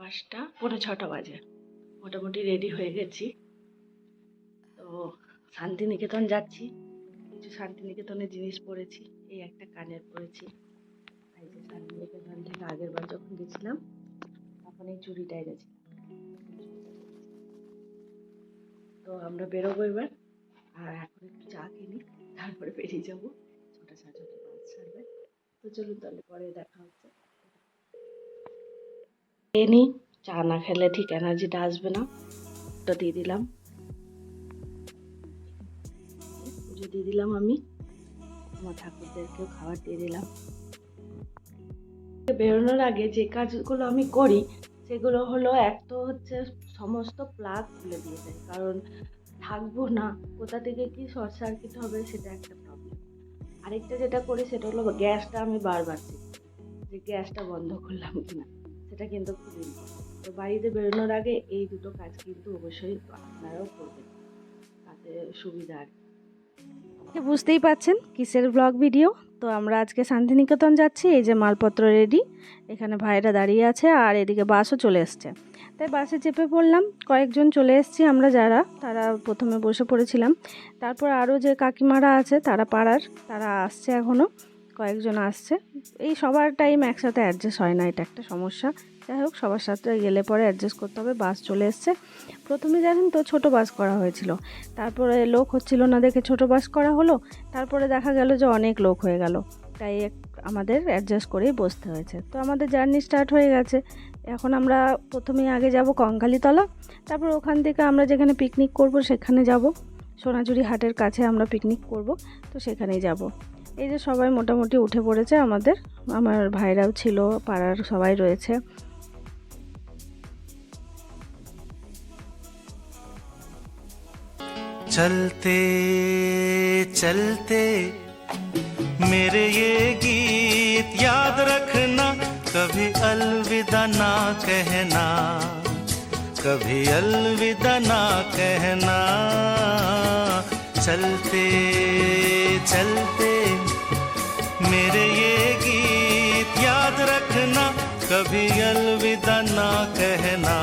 পাঁচটা, পৌনে ছটা বাজে। মোটামুটি রেডি হয়ে গেছি। তো শান্তিনিকেতন যাচ্ছি। কিছু শান্তিনিকেতনের জিনিস পরেছি এই একটা কানের পরেছি এই যে শান্তিনিকেতন থেকে আগের বার যখন গেছিলাম, তখন এই চুড়িটা এনেছিলাম তো আমরা বেরোবো এবার, আর এখন একটু চা কিনি, তারপরে বেরিয়ে যাব। ছটা সাড়ে ছটা বাস ছাড়বে তো চলুন তাহলে পরে দেখা হচ্ছে। খেয়ে নিই চা না খেলে ঠিক এনার্জিটা আসবে না। ওটা দিয়ে দিলাম। দিয়ে দিলাম আমি। আমার ঠাকুরদেরকেও খাবার দিয়ে দিলাম। বেরোনোর আগে যে কাজগুলো আমি করি, সেগুলো হলো এক তো হচ্ছে সমস্ত প্লাগ খুলে দিয়ে দেয়। কারণ থাকব না, কোথা থেকে কি শর্ট সার্কিট হবে সেটা একটা প্রবলেম আরেকটা যেটা করি সেটা হলো গ্যাসটা আমি বারবার করি যে গ্যাসটা বন্ধ করলাম কিনা। সেটা কিন্তু খুব important। তো বাড়িতে বেরোনোর আগে এই দুটো কাজ কিন্তু অবশ্যই আপনারাও করবেন। তাতে সুবিধা আর কি। বুঝতেই পাচ্ছেন কিসের ব্লগ ভিডিও তো আমরা আজকে শান্তিনিকেতন যাচ্ছি, এই যে মালপত্র রেডি এখানে ভাইরা দাঁড়িয়ে আছে আর এদিকে বাসও চলে এসছে। তাই বাসে চেপে পড়লাম, কয়েকজন চলে এসেছি আমরা যারা, তারা প্রথমে বসে পড়েছিলাম। তারপর আরও যে কাকিমারা আছে, তারা পাড়ার, তারা আসছে এখনও কয়েকজন আসছে। এই সবার টাইম একসাথে অ্যাডজাস্ট হয় না, এটা একটা সমস্যা। যাই হোক, সবার সাথে গেলে পরে অ্যাডজাস্ট করতে হবে বাস চলে এসছে। প্রথমে জানেন তো, ছোট বাস করা হয়েছিল। তারপরে লোক হচ্ছিল না দেখে ছোট বাস করা হলো। তারপরে দেখা গেল যে অনেক লোক হয়ে গেল। তাই আমাদের অ্যাডজাস্ট করেই বসতে হয়েছে। তো আমাদের জার্নি স্টার্ট হয়ে গেছে। এখন আমরা প্রথমে আগে যাব কঙ্কালীতলা। তারপর ওখান থেকে আমরা যেখানে পিকনিক করব, সেখানে যাব। সোনাঝুরি হাটের কাছে আমরা পিকনিক করব। তো সেখানেই যাব। এই যে সবাই মোটামুটি উঠে পড়েছে আমাদের আমার ভাইরাও ছিল পাড়ার সবাই রয়েছে चलते चलते मेरे ये गीत याद रखना कभी अलविदा ना कहना कभी अलविदा ना कहना चलते चलते कभी अलविदा ना कहना,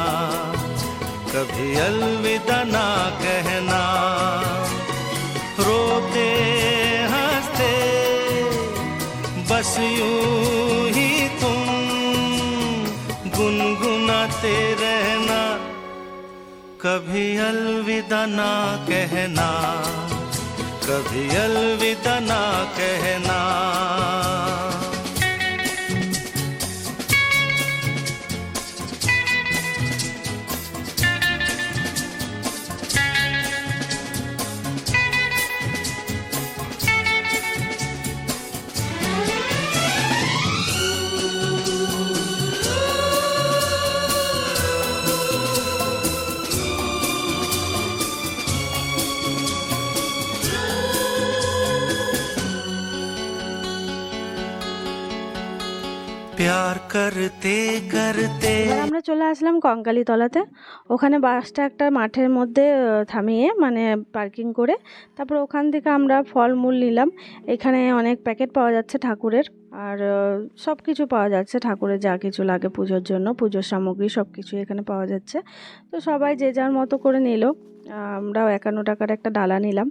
कभी अलविदा ना कहना। रोते, हँसते, बस यूँ ही तुम गुनगुनाते रहना। कभी अलविदा ना कहना, कभी अलविदा ना कहना। আমরা চলে আসলাম কঙ্কালীতলাতে। ওখানে বাসটা একটা মাঠের মধ্যে থামিয়ে মানে পার্কিং করে, তারপর ওখান থেকে আমরা ফলমূল নিলাম। এখানে অনেক প্যাকেট পাওয়া যাচ্ছে ঠাকুরের। আর সব কিছু পাওয়া যাচ্ছে। ঠাকুরের যা কিছু লাগে পুজোর জন্য, পুজোর সামগ্রী সব কিছু এখানে পাওয়া যাচ্ছে। তো সবাই যে যার মতো করে নিল আমরাও একান্ন টাকার একটা ডালা নিলাম।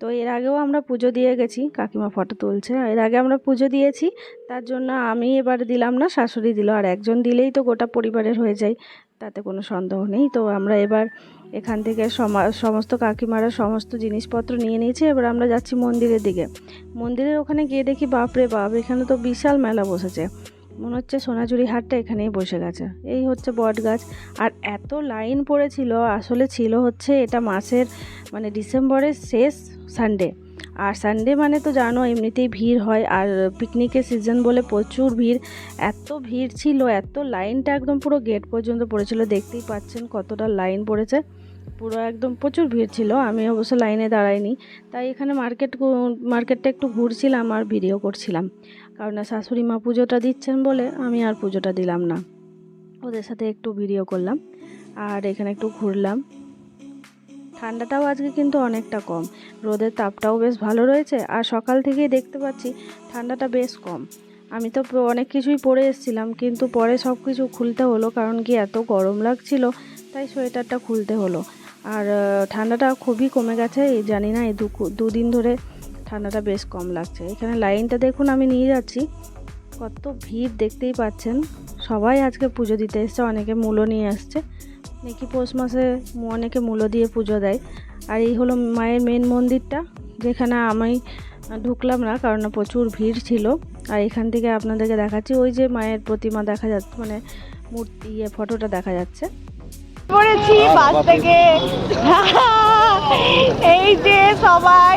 তো এর আগেও আমরা পুজো দিয়ে গেছি, কাকিমা ফটো তুলছে। এর আগে আমরা পুজো দিয়েছি, তার জন্য আমি এবার দিলাম না, শাশুড়ি দিল। আর একজন দিলেই তো গোটা পরিবারের হয়ে যায়। তাতে কোনো সন্দেহ নেই। তো আমরা এবার এখান থেকে সমা- সমস্ত কাকিমারা সমস্ত জিনিসপত্র নিয়ে নিয়েছে। এবার আমরা যাচ্ছি মন্দিরের দিকে। মন্দিরের ওখানে গিয়ে দেখি, বাপরে বাপ, এখানে তো বিশাল মেলা বসেছে। মনে হচ্ছে সোনাঝুরি হাটটা এখানেই বসে গেছে। এই হচ্ছে বট গাছ। আর এত লাইন পড়েছিল, আসলে ছিল হচ্ছে এটা মাসের মানে ডিসেম্বরের শেষ সানডে। আর সানডে মানে তো জানো, এমনিতেই ভিড় হয়। আর পিকনিকের সিজন বলে প্রচুর ভিড়। এত ভিড় ছিল, এত লাইনটা একদম পুরো গেট পর্যন্ত পড়েছিল। দেখতেই পাচ্ছেন কতটা লাইন পড়েছে। পুরো একদম প্রচুর ভিড় ছিল। আমি অবশ্য লাইনে দাঁড়াইনি। তাই এখানে মার্কেট মার্কেটটা একটু ঘুরছিলাম আর ভিডিও করছিলাম। কারণ শাশুড়ি মা পুজোটা দিচ্ছেন বলে আমি আর পুজোটা দিলাম না। ওদের সাথে একটু ভিডিও করলাম। আর এখানে একটু ঘুরলাম। ঠান্ডাটাও আজকে কিন্তু অনেকটা কম। রোদের তাপটাও বেশ ভালো রয়েছে আর সকাল থেকেই দেখতে পাচ্ছি ঠান্ডাটা বেশ কম। আমি তো অনেক কিছুই পরে এসেছিলাম, কিন্তু পরে সব কিছু খুলতে হলো কারণ কি এত গরম লাগছিল, তাই সোয়েটারটা খুলতে হলো। আর ঠান্ডাটা খুবই কমে গেছে, এই জানি না, এই দুদিন ধরে ঠান্ডাটা বেশ কম লাগছে। এখানে লাইনটা দেখুন, আমি নিয়ে যাচ্ছি। কত ভিড় দেখতেই পাচ্ছেন। সবাই আজকে পুজো দিতে এসছে, অনেকে মূলো নিয়ে আসছে। নাকি পৌষ মাসে অনেকে মূলো দিয়ে পুজো দেয়। আর এই হলো মায়ের মেন মন্দিরটা যেখানে আমি ঢুকলাম না কারণ প্রচুর ভিড় ছিল। আর এখান থেকে আপনাদেরকে দেখাচ্ছি ওই যে মায়ের প্রতিমা দেখা যাচ্ছে মানে মূর্তি ইয়ে ফটোটা দেখা যাচ্ছে। পড়েছি বাস থেকে। এই যে সবাই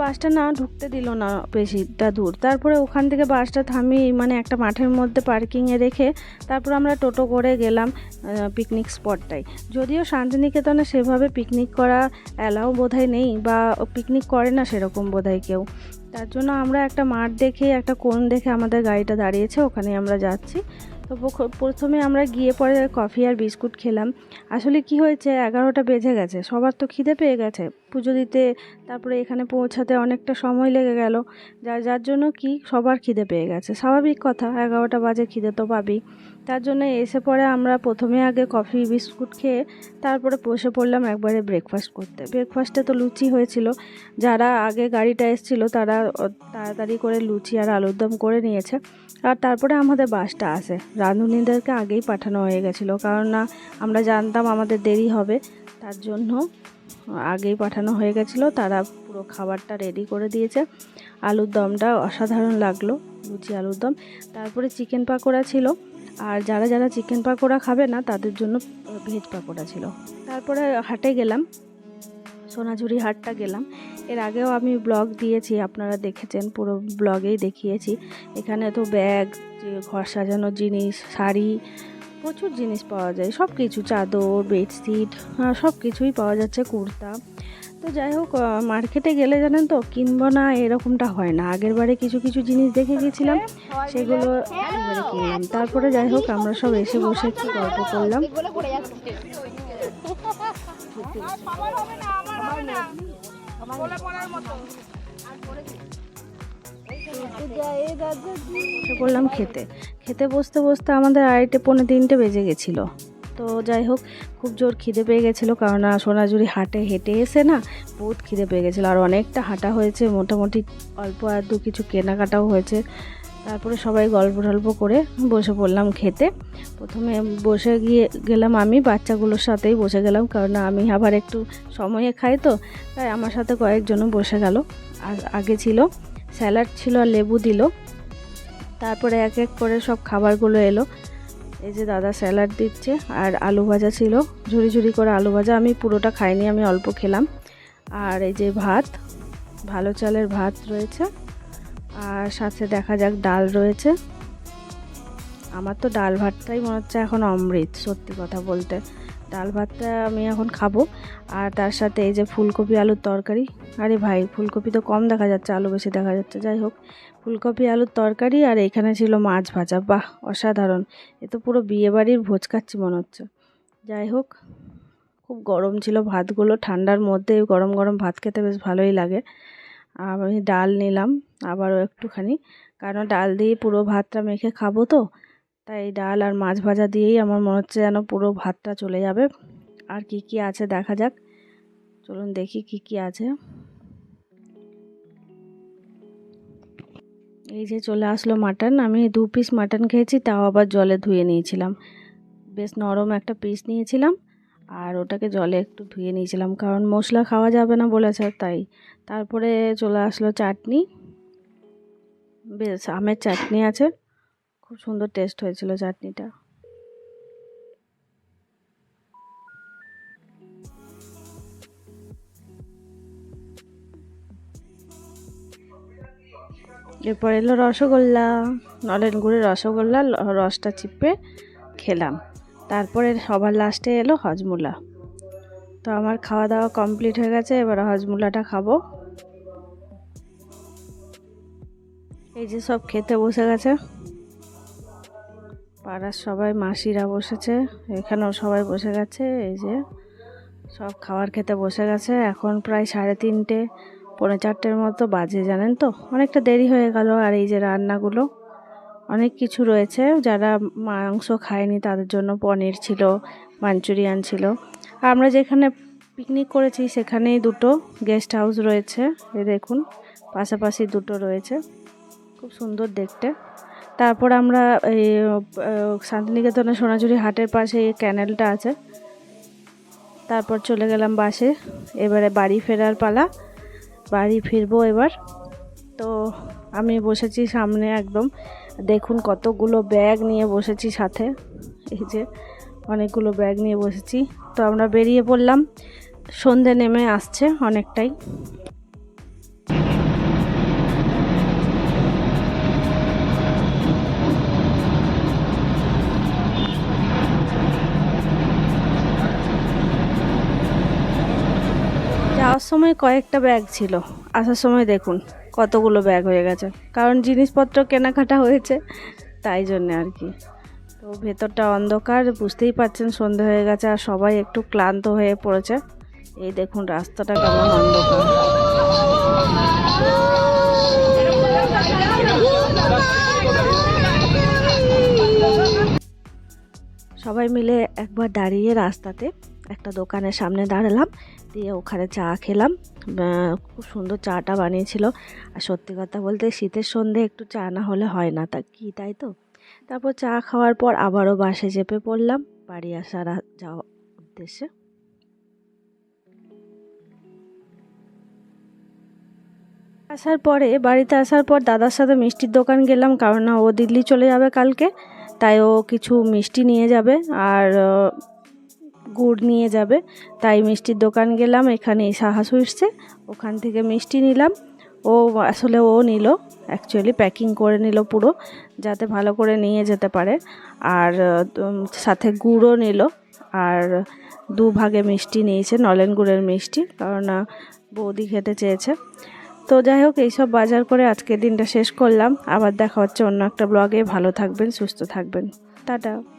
বাসটা না ঢুকতে দিল না বেশিটা দূর। তারপরে ওখান থেকে বাসটা থামিয়ে মানে একটা মাঠের মধ্যে পার্কিংয়ে রেখে তারপর আমরা টোটো করে গেলাম পিকনিক স্পটটায় যদিও শান্তিনিকেতনে সেভাবে পিকনিক করা অ্যালাও বোধহয় নেই বা পিকনিক করে না সেরকম বোধহয় কেউ। তার জন্য আমরা একটা মাঠ দেখে, একটা কোণ দেখে আমাদের গাড়িটা দাঁড়িয়েছে ওখানে আমরা যাচ্ছি। তো প্রথমে আমরা গিয়ে পরে কফি আর বিস্কুট খেলাম। আসলে কি হয়েছে, এগারোটা বেজে গেছে, সবার তো খিদে পেয়ে গেছে। পুজো দিতে, তারপরে এখানে পৌঁছাতে অনেকটা সময় লেগে গেল। যার যার জন্য কি সবার খিদে পেয়ে গেছে। স্বাভাবিক কথা, এগারোটা বাজে খিদে তো পাবেই। তার জন্য এসে পরে আমরা প্রথমে আগে কফি, বিস্কুট খেয়ে তারপরে বসে পড়লাম একবারে ব্রেকফাস্ট করতে। ব্রেকফাস্টে তো লুচি হয়েছিল। যারা আগে গাড়িটা এসেছিল তারা তাড়াতাড়ি করে লুচি আর আলুর দম করে নিয়েছে। আর তারপরে আমাদের বাসটা আসে। রাঁধুনিদেরকে আগেই পাঠানো হয়ে গেছিল। কারণ না আমরা জানতাম আমাদের দেরি হবে। তার জন্য আগেই পাঠানো হয়ে গেছিল। তারা পুরো খাবারটা রেডি করে দিয়েছে। আলুর দমটা অসাধারণ লাগল। লুচি, আলুর দম। তারপরে চিকেন পাকোড়া ছিল। আর যারা যারা চিকেন পাকোড়া খাবে না, তাদের জন্য ভেজ পাকোড়া ছিল। তারপরে হাটে গেলাম। সোনাঝুরি হাটটা গেলাম। এর আগেও আমি ব্লগ দিয়েছি, আপনারা দেখেছেন, পুরো ব্লগেই দেখিয়েছি। এখানে তো ব্যাগ ঘর সাজানোর জিনিস, শাড়ি, প্রচুর জিনিস পাওয়া যায়। সব কিছু চাদর, বেডশিট সব কিছুই পাওয়া যাচ্ছে, কুর্তা। তো যাই হোক মার্কেটে গেলে জানেন তো কিনবো না এরকমটা হয় না। আগের বারে কিছু কিছু জিনিস দেখে গেছিলাম, সেগুলো কিনলাম। তারপরে যাই হোক, আমরা সব এসে বসে একটু গল্প করলাম। পড়লাম খেতে। খেতে বসতে বসতে আমাদের আড়াইটে, পৌনে তিনটে বেজে গেছিল। তো যাই হোক, খুব জোর খিদে পেয়ে গেছিল কারণ সোনাঝুরি হাটে হেঁটে এসে না বহুত খিদে পেয়ে গেছিল। আর অনেকটা হাঁটা হয়েছে, মোটামুটি অল্প আধটু কিছু কেনাকাটাও হয়েছে। তারপরে সবাই গল্প টল্প করে বসে পড়লাম খেতে। প্রথমে বসে গিয়ে গেলাম আমি, বাচ্চাগুলোর সাথেই বসে গেলাম কারণ আমি আবার একটু সময়ে খাই তো, তাই আমার সাথে কয়েকজনও বসে গেল। আর আগে ছিল, স্যালাড ছিল আর লেবু দিল। তারপরে এক এক করে সব খাবারগুলো এলো। এই যে দাদা স্যালাড দিচ্ছে আর আলু ভাজা ছিল। ঝুরি ঝুড়ি করে আলু ভাজা আমি পুরোটা খাইনি, আমি অল্প খেলাম। আর এই যে ভাত, ভালো চালের ভাত রয়েছে। আর সাথে দেখা যাক ডাল রয়েছে। আমার তো ডাল ভাতটাই মনে হচ্ছে এখন অমৃত, সত্যি কথা বলতে। ডাল ভাতটা আমি এখন খাব। আর তার সাথে এই যে ফুলকপি আলুর তরকারি। আরে ভাই, ফুলকপি তো কম দেখা যাচ্ছে, আলু বেশি দেখা যাচ্ছে। যাই হোক, ফুলকপি আলুর তরকারি আর এখানে ছিল মাছ ভাজা। বাহ, অসাধারণ। এ তো পুরো বিয়েবাড়ির ভোজ খাচ্ছি মনে হচ্ছে। যাই হোক, খুব গরম ছিল ভাতগুলো। ঠান্ডার মধ্যে গরম গরম ভাত খেতে বেশ ভালোই লাগে। আমি ডাল নিলাম, আবারও একটুখানি। কারণ ডাল দিয়ে পুরো ভাতটা মেখে খাব তো। তাই ডাল আর মাছ ভাজা দিয়েই আমার মনে হচ্ছে যেন পুরো ভাতটা চলে যাবে। আর কি কি আছে দেখা যাক। চলুন দেখি কি কি আছে। এই যে চলে আসলো মাটন। আমি দু পিস মাটন খেয়েছি, তাও আবার জলে ধুয়ে নিয়েছিলাম। বেশ নরম একটা পিস নিয়েছিলাম আর ওটাকে জলে একটু ধুয়ে নিয়েছিলাম কারণ মশলা খাওয়া যাবে না বলেছে তাই। তারপরে চলে আসলো চাটনি। বেশ, আমের চাটনি আছে। খুব সুন্দর টেস্ট হয়েছিল চাটনিটা। এরপর এলো রসগোল্লা, নলেন গুড়ের রসগোল্লা রসটা চিপে খেলাম। তারপরে সবার লাস্টে এলো হজমুলা। তো আমার খাওয়া দাওয়া কমপ্লিট হয়ে গেছে, এবার হজমুলাটা খাব। এই যে সব খেতে বসে গেছে। পাড়ার সবাই মাসিরা বসেছে, এখানেও সবাই বসে গেছে, এই যে সব খাবার খেতে বসে গেছে। এখন প্রায় সাড়ে তিনটে, পৌনে চারটের মতো বাজে, জানেন তো? অনেকটা দেরি হয়ে গেল আর এই যে রান্নাগুলো। অনেক কিছু রয়েছে, যারা মাংস খায়নি তাদের জন্য পনির ছিল, মাঞ্চুরিয়ান ছিল। আমরা যেখানে পিকনিক করেছি সেখানেই দুটো গেস্ট হাউস রয়েছে এই দেখুন, পাশাপাশি দুটো রয়েছে। খুব সুন্দর দেখতে। তারপর আমরা এই আহ, শান্তিনিকেতনের সোনাঝুরি হাটের পাশে এই ক্যানেলটা আছে। তারপর চলে গেলাম বাসে। এবারে বাড়ি ফেরার পালা। বাড়ি ফিরবো এবার। তো আমি বসেছি সামনে একদম। দেখুন কতগুলো ব্যাগ নিয়ে বসেছি সাথে। এই যে অনেকগুলো ব্যাগ নিয়ে বসেছি। তো আমরা বেরিয়ে পড়লাম। সন্ধে নেমে আসছে অনেকটাই। যাওয়ার সময় কয়েকটা ব্যাগ ছিল। আসার সময় দেখুন, কতগুলো ব্যাগ হয়ে গেছে। কারণ জিনিসপত্র কেনাকাটা হয়েছে, তাই জন্যে আর কি। তো ভেতরটা অন্ধকার, বুঝতেই পারছেন সন্ধে হয়ে গেছে আর সবাই একটু ক্লান্ত হয়ে পড়েছে। এই দেখুন, রাস্তাটা কেমন অন্ধকার। সবাই মিলে একবার দাঁড়িয়ে রাস্তাতে একটা দোকানের সামনে দাঁড়ালাম, দিয়ে ওখানে চা খেলাম। খুব সুন্দর চাটা বানিয়েছিল। আর সত্যি কথা বলতে শীতের সন্ধে একটু চা না হলে হয় না, তা কি তাই তো? তারপর চা খাওয়ার পর আবারও বাসে চেপে পড়লাম, বাড়ি আসার যাওয়া উদ্দেশ্যে। আসার পরে, বাড়িতে আসার পর দাদার সাথে মিষ্টির দোকান গেলাম, কারণ ও দিল্লি চলে যাবে কালকে, তাই ও কিছু মিষ্টি নিয়ে যাবে। আর গুড় নিয়ে যাবে। তাই মিষ্টির দোকান গেলাম এখানে সাহা সুইটসে ওখান থেকে মিষ্টি নিলাম। ও আসলে ও নিল অ্যাকচুয়ালি প্যাকিং করে নিল পুরো, যাতে ভালো করে নিয়ে যেতে পারে। আর সাথে গুড়ও নিল। আর দু ভাগে মিষ্টি নিয়েছে, নলেন গুড়ের মিষ্টি, কারণ বৌদি খেতে চেয়েছে। তো যাই হোক, এইসব বাজার করে আজকের দিনটা শেষ করলাম। আবার দেখা হচ্ছে অন্য একটা ব্লগে ভালো থাকবেন, সুস্থ থাকবেন। টাটা।